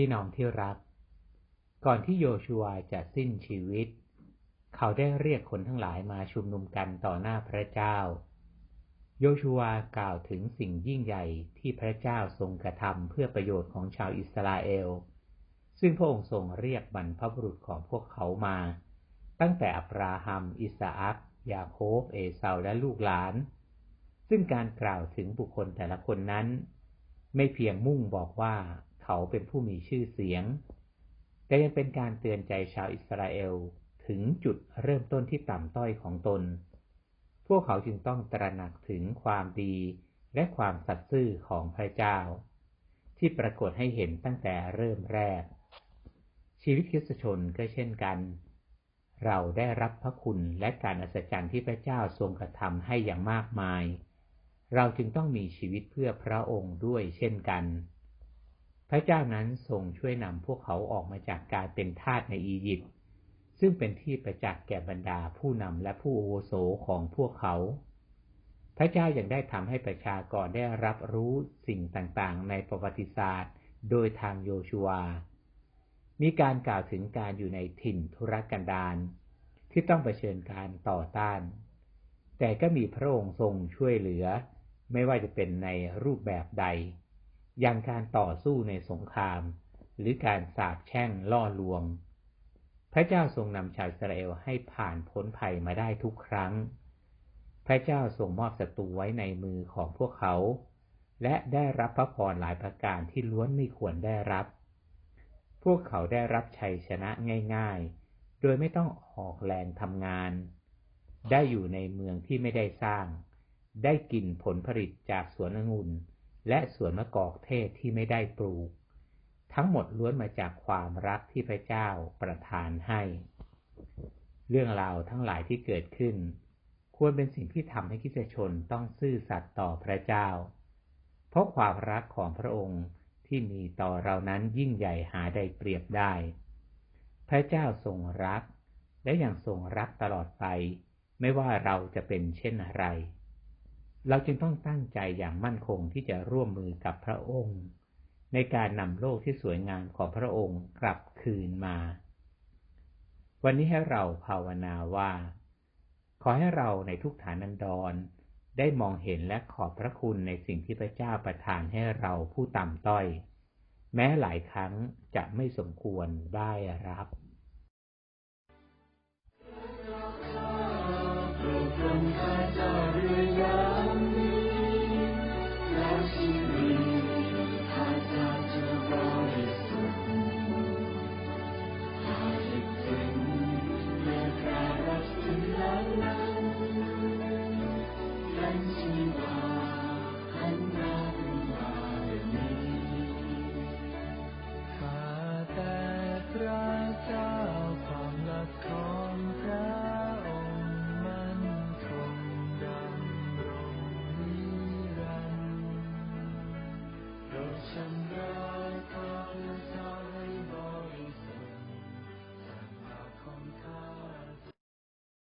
พี่น้องที่รัก ก่อนที่โยชัวจะสิ้นชีวิต เขาได้เรียกคนทั้งหลายมาชุมนุมกันต่อหน้าพระเจ้า โยชัวกล่าวถึงสิ่งยิ่งใหญ่ที่พระเจ้าทรงกระทำเพื่อประโยชน์ของชาวอิสราเอล ซึ่งพระองค์ทรงเรียกบรรพบุรุษของพวกเขามา ตั้งแต่อับราฮัม อิสอักยาโคบเอเซาและลูกหลาน ซึ่งการกล่าวถึงบุคคลแต่ละคนนั้น ไม่เพียงมุ่งบอกว่า เขาเป็นผู้มีชื่อเสียง แต่ยังเป็นการเตือนใจชาวอิสราเอลถึงจุดเริ่มต้นที่ต่ำต้อยของตน พวกเขาจึงต้องตระหนักถึงความดีและความสัตย์ซื่อของพระเจ้า ที่ปรากฏให้เห็นตั้งแต่เริ่มแรก ชีวิตคริสตชนก็เช่นกัน เราได้รับพระคุณและการอัศจรรย์ที่พระเจ้าทรงกระทำให้อย่างมากมาย เราจึงต้องมีชีวิตเพื่อพระองค์ด้วยเช่นกัน พระเจ้านั้นทรงช่วยนำพวกเขาออกมาจากการเป็นทาสในอียิปต์ซึ่งเป็นที่ประจักษ์แก่บรรดาผู้นำและผู้โอโสของพวกเขา พระเจ้ายัางได้ทำให้ประชากรได้รับรู้สิ่งต่างๆ ในประวัติศาสตร์ โดยทางโยชัว มีการกล่าวถึงการอยู่ในถิ่นธุรกันดารที่ต้องเผชิญการต่อต้าน แต่ก็มีพระองค์ทรงช่วยเหลือ ไม่ว่าจะเป็นในรูปแบบใด อย่างการต่อสู้ในสงคราม หรือการสาบแช่งล่อลวง พระเจ้าทรงนำชาวอิสราเอลให้ผ่านพ้นภัยมาได้ทุกครั้ง พระเจ้าทรงมอบศัตรูไว้ในมือของพวกเขา และได้รับพระพรหลายประการที่ล้วนไม่ควรได้รับ พวกเขาได้รับชัยชนะง่าย ๆ โดยไม่ต้องออกแรงทำงาน ได้อยู่ในเมืองที่ไม่ได้สร้าง ได้กินผลผลิตจากสวนองุ่น และสวนมะกอกเทศที่ไม่ได้ปลูก ทั้งหมดล้วนมาจากความรักที่พระเจ้าประทานให้ เรื่องราวทั้งหลายที่เกิดขึ้น ควรเป็นสิ่งที่ทำให้คิดชนต้องซื่อสัตย์ต่อพระเจ้า เพราะความรักของพระองค์ที่มีต่อเรานั้นยิ่งใหญ่หาได้เปรียบได้ พระเจ้าทรงรักและยังทรงรักตลอดไป ไม่ว่าเราจะเป็นเช่นไร เราจึงต้องตั้งใจอย่างมั่นคงที่จะร่วมมือกับพระองค์ ในการนำโลกที่สวยงามของพระองค์กลับคืนมา วันนี้ให้เราภาวนาว่า ขอให้เราในทุกฐานันดรได้มองเห็นและขอบพระคุณในสิ่งที่พระเจ้าประทานให้เราผู้ต่ำต้อย แม้หลายครั้งจะไม่สมควรได้รับ ข้าแต่